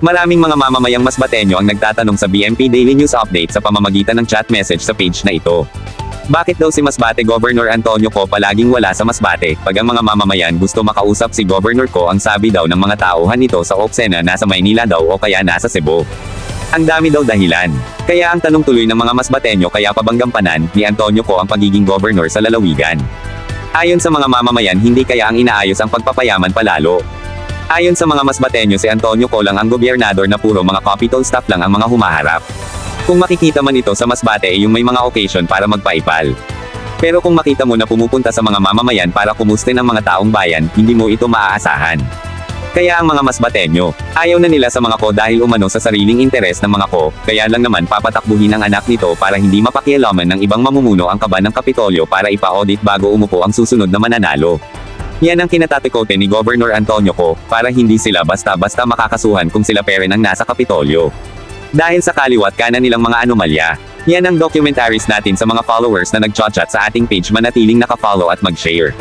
Maraming mga mamamayang Masbateño ang nagtatanong sa BMP Daily News Update sa pamamagitan ng chat message sa page na ito. Bakit daw si Masbate Governor Antonio Co palaging wala sa Masbate? Pag ang mga mamamayan gusto makausap si Governor Co ang sabi daw ng mga tauhan nito sa Oksena nasa Maynila daw o kaya nasa Cebu. Ang dami daw dahilan. Kaya ang tanong tuloy ng mga Masbateño kaya pa bang gampanan ni Antonio Co ang pagiging governor sa lalawigan. Ayon sa mga mamamayan hindi kaya ang inaayos ang pagpapayaman palalo. Ayon sa mga Masbateño si Antonio Co lang ang gobyernador na puro mga Capitol staff lang ang mga humaharap. Kung makikita man ito sa Masbate ay yung may mga occasion para magpaipal. Pero kung makita mo na pumupunta sa mga mamamayan para kumustin ang mga taong bayan, hindi mo ito maaasahan. Kaya ang mga Masbateño, ayaw na nila sa mga ko dahil umano sa sariling interes ng mga ko, kaya lang naman papatakbuhin ang anak nito para hindi mapakialaman ng ibang mamumuno ang kaban ng Kapitolyo para ipa-audit bago umupo ang susunod na mananalo. Yan ang kinatatikote ni Governor Antonio Co, para hindi sila basta-basta makakasuhan kung sila pere ng nasa Kapitolyo. Dahil sa kaliwat kanan nilang mga anomalya. Yan ang documentaries natin sa mga followers na nag-chat sa ating page manatiling nakafollow at mag-share.